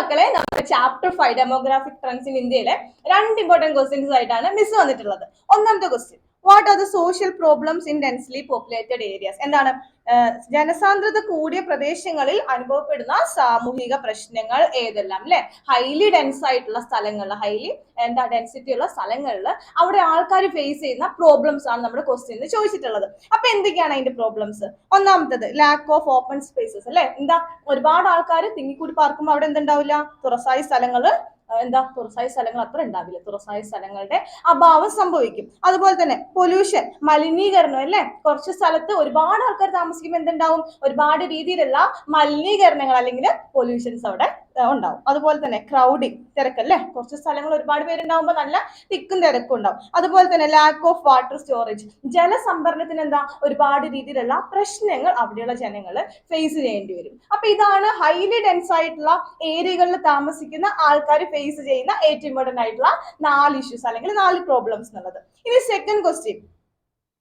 മക്കളെ നമ്മുടെ chapter five demographic trends in ഇന്ത്യയിലെ രണ്ട് ഇമ്പോർട്ടന്റ് ക്വസ്റ്റ്യൻസ് ആയിട്ടാണ് മിസ് വന്നിട്ടുള്ളത്. ഒന്നാമത്തെ question what are the social problems in densely populated areas എന്താണ്? ജനസാന്ദ്രത കൂടിയ പ്രദേശങ്ങളിൽ അനുഭവപ്പെടുന്ന സാമൂഹിക പ്രശ്നങ്ങൾ ഏതെല്ലാം അല്ലെ? ഹൈലി ഡെൻസ് ആയിട്ടുള്ള സ്ഥലങ്ങളിൽ ഹൈലി എന്താ ഡെൻസിറ്റി ഉള്ള സ്ഥലങ്ങളിൽ അവിടെ ആൾക്കാർ ഫേസ് ചെയ്യുന്ന പ്രോബ്ലംസ് ആണ് നമ്മുടെ ക്വസ്റ്റ്യനിൽ ചോദിച്ചിട്ടുള്ളത്. അപ്പൊ എന്തൊക്കെയാണ് അതിന്റെ പ്രോബ്ലംസ് ഒന്നാമത്തത് ലാക്ക് ഓഫ് ഓപ്പൺ സ്പേസസ് അല്ലെ? എന്താ ഒരുപാട് ആൾക്കാർ തിങ്ങിക്കൂടി പാർക്കുമ്പോൾ അവിടെ എന്തുണ്ടാവില്ല? തുറസായ സ്ഥലങ്ങൾ അഹ് എന്താ തുറസായ സ്ഥലങ്ങൾ അത്ര ഉണ്ടാവില്ല. തുറസായ സ്ഥലങ്ങളുടെ അഭാവം സംഭവിക്കും. അതുപോലെ തന്നെ പൊല്യൂഷൻ മലിനീകരണം അല്ലെ? കുറച്ച് സ്ഥലത്ത് ഒരുപാട് ആൾക്കാർ താമസിക്കുമ്പോൾ എന്തുണ്ടാവും? ഒരുപാട് രീതിയിലുള്ള മലിനീകരണങ്ങൾ അല്ലെങ്കിൽ പൊല്യൂഷൻസ് അവിടെ ഉണ്ടാവും. അതുപോലെ തന്നെ ക്രൗഡിങ് തിരക്കല്ലേ? കുറച്ച് സ്ഥലങ്ങൾ ഒരുപാട് പേരുണ്ടാവുമ്പോൾ നല്ല തിക്കും തിരക്കും ഉണ്ടാവും. അതുപോലെ തന്നെ ലാക്ക് ഓഫ് വാട്ടർ സ്റ്റോറേജ് ജലസംഭരണത്തിന് എന്താ? ഒരുപാട് രീതിയിലുള്ള പ്രശ്നങ്ങൾ അവിടെയുള്ള ജനങ്ങൾ ഫേസ് ചെയ്യേണ്ടി വരും. അപ്പൊ ഇതാണ് ഹൈലി ഡെൻസ് ആയിട്ടുള്ള ഏരിയകളിൽ താമസിക്കുന്ന ആൾക്കാർ ഫേസ് ചെയ്യുന്ന ഏറ്റവും ഇമ്പോർട്ടന്റ് ആയിട്ടുള്ള നാല് ഇഷ്യൂസ് അല്ലെങ്കിൽ നാല് പ്രോബ്ലംസ് എന്നുള്ളത്. ഇനി second question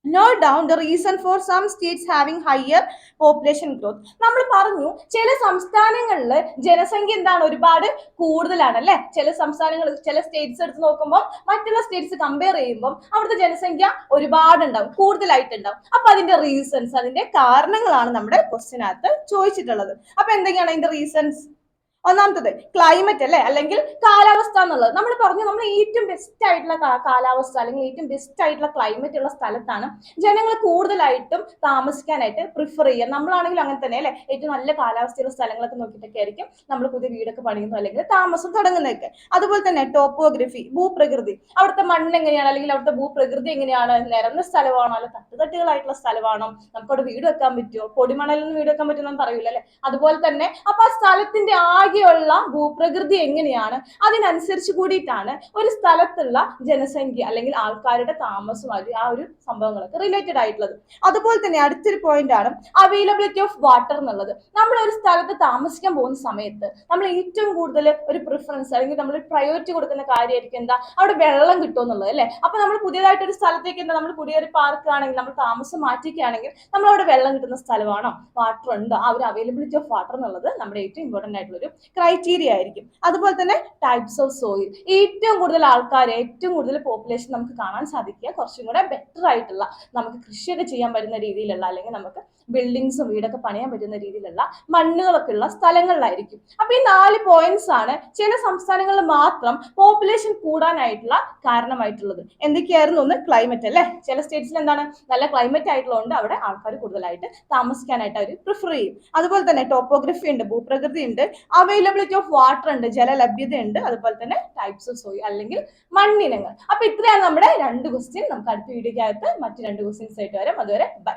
note down the reason for some states having higher population growth നമ്മൾ പറഞ്ഞു ചില സംസ്ഥാനങ്ങളിൽ ജനസംഖ്യ എന്താണ്? ഒരുപാട് കൂടുതലാണ് അല്ലെ? ചില സംസ്ഥാനങ്ങൾ ചില സ്റ്റേറ്റ്സ് എടുത്ത് നോക്കുമ്പോൾ മറ്റുള്ള സ്റ്റേറ്റ്സ് കമ്പയർ ചെയ്യുമ്പോൾ അവിടുത്തെ ജനസംഖ്യ ഒരുപാട് ഉണ്ടാവും കൂടുതലായിട്ടുണ്ടാവും. അപ്പൊ അതിന്റെ റീസൺസ് അതിന്റെ കാരണങ്ങളാണ് നമ്മുടെ ക്വസ്റ്റിനകത്ത് ചോദിച്ചിട്ടുള്ളത്. അപ്പൊ എന്തൊക്കെയാണ് അതിന്റെ റീസൺസ് ഒന്നാമത്തത് ക്ലൈമറ്റ് അല്ലെ? അല്ലെങ്കിൽ കാലാവസ്ഥ എന്നുള്ളത്. നമ്മൾ പറഞ്ഞു നമ്മൾ ഏറ്റവും ബെസ്റ്റ് ആയിട്ടുള്ള കാലാവസ്ഥ അല്ലെങ്കിൽ ഏറ്റവും ബെസ്റ്റ് ആയിട്ടുള്ള ക്ലൈമറ്റ് ഉള്ള സ്ഥലത്താണ് ജനങ്ങൾ കൂടുതലായിട്ടും താമസിക്കാനായിട്ട് പ്രിഫർ ചെയ്യുക. നമ്മളാണെങ്കിലും അങ്ങനെ തന്നെ അല്ലെ? ഏറ്റവും നല്ല കാലാവസ്ഥയുള്ള സ്ഥലങ്ങളൊക്കെ നോക്കിയിട്ടൊക്കെ ആയിരിക്കും നമ്മൾ പുതിയ വീടൊക്കെ പണിയുന്നു അല്ലെങ്കിൽ താമസം തുടങ്ങുന്നതൊക്കെ. അതുപോലെ തന്നെ ടോപ്പോഗ്രഫി ഭൂപ്രകൃതി. അവിടുത്തെ മണ്ണ് എങ്ങനെയാണ്? അല്ലെങ്കിൽ അവിടുത്തെ ഭൂപ്രകൃതി എങ്ങനെയാണ്? നിരന്ന സ്ഥലമാണോ? അല്ല തട്ടുതട്ടുകളായിട്ടുള്ള സ്ഥലമാണോ? നമുക്ക് അവിടെ വീട് വെക്കാൻ പറ്റുമോ? പൊടിമണലിൽ നിന്ന് വീട് വെക്കാൻ പറ്റുമെന്ന് പറയൂല അല്ലെ അതുപോലെ തന്നെ അപ്പൊ ആ സ്ഥലത്തിന്റെ ആകെയുള്ള ഭൂപ്രകൃതി എങ്ങനെയാണ്? അതിനനുസരിച്ച് കൂടിയിട്ടാണ് ഒരു സ്ഥലത്തുള്ള ജനസംഖ്യ അല്ലെങ്കിൽ ആൾക്കാരുടെ താമസമായിട്ട് ആ ഒരു സംഭവങ്ങളൊക്കെ റിലേറ്റഡ് ആയിട്ടുള്ളത്. അതുപോലെ തന്നെ അടുത്തൊരു പോയിന്റ് ആണ് അവൈലബിലിറ്റി ഓഫ് വാട്ടർ എന്നുള്ളത്. നമ്മൾ ഒരു സ്ഥലത്ത് താമസിക്കാൻ പോകുന്ന സമയത്ത് നമ്മൾ ഏറ്റവും കൂടുതൽ ഒരു പ്രിഫറൻസ് അല്ലെങ്കിൽ നമ്മൾ പ്രയോറിറ്റി കൊടുക്കുന്ന കാര്യമായിരിക്കും എന്താ? അവിടെ വെള്ളം കിട്ടും എന്നുള്ളത് അല്ലെ? അപ്പൊ നമ്മൾ പുതിയതായിട്ട് ഒരു സ്ഥലത്തേക്ക് എന്താ? നമ്മൾ പുതിയൊരു പാർക്ക് ആണെങ്കിൽ നമ്മൾ താമസം മാറ്റിക്കുകയാണെങ്കിൽ നമ്മൾ അവിടെ വെള്ളം കിട്ടുന്ന സ്ഥലമാണോ? വാട്ടർ ഉണ്ടോ? ആ ഒരു അവൈലബിലിറ്റി ഓഫ് വാട്ടർ എന്നുള്ളത് നമ്മുടെ ഏറ്റവും ഇമ്പോർട്ടന്റ് ആയിട്ടുള്ള ഒരു ക്രൈറ്റീരിയ ആയിരിക്കും. അതുപോലെ തന്നെ ടൈപ്സ് ഓഫ് സോയിൽ ഏറ്റവും കൂടുതൽ ആൾക്കാർ ഏറ്റവും കൂടുതൽ പോപ്പുലേഷൻ നമുക്ക് കാണാൻ സാധിക്കുക. കുറച്ചും കൂടെ ബെറ്റർ ആയിട്ടുള്ള നമുക്ക് കൃഷിയൊക്കെ ചെയ്യാൻ പറ്റുന്ന രീതിയിലുള്ള അല്ലെങ്കിൽ നമുക്ക് ബിൽഡിങ്സും വീടൊക്കെ പണിയാൻ പറ്റുന്ന രീതിയിലുള്ള മണ്ണുകളൊക്കെ ഉള്ള സ്ഥലങ്ങളിലായിരിക്കും. അപ്പൊ ഈ നാല് പോയിന്റ്സ് ആണ് ചില സംസ്ഥാനങ്ങളിൽ മാത്രം പോപ്പുലേഷൻ കൂടാനായിട്ടുള്ള കാരണമായിട്ടുള്ളത്. എന്തൊക്കെയായിരുന്നു ഒന്ന്? ക്ലൈമറ്റ് അല്ലെ? ചില സ്റ്റേറ്റ്സിൽ എന്താണ്? നല്ല ക്ലൈമറ്റ് ആയിട്ടുള്ളതുകൊണ്ട് അവിടെ ആൾക്കാർ കൂടുതലായിട്ട് താമസിക്കാനായിട്ട് അവർ പ്രിഫർ ചെയ്യും. അതുപോലെ തന്നെ ടോപ്പോഗ്രഫി ഉണ്ട് ഭൂപ്രകൃതി ഉണ്ട്. അവൈലബിലിറ്റി ഓഫ് വാട്ടർ ഉണ്ട് ജലലഭ്യത ഉണ്ട് അതുപോലെ തന്നെ ടൈപ്സ് ഓഫ് സോയിൽ അല്ലെങ്കിൽ മണ്ണിനങ്ങൾ. അപ്പൊ ഇത്രയാണ് നമ്മുടെ രണ്ട് ക്വസ്റ്റ്യൻ നമുക്ക് അടുത്ത വീഡിയോക്കകത്ത് മറ്റു രണ്ട് ക്വസ്റ്റ്യൻസ് ആയിട്ട് വരാം. അതുവരെ ബൈ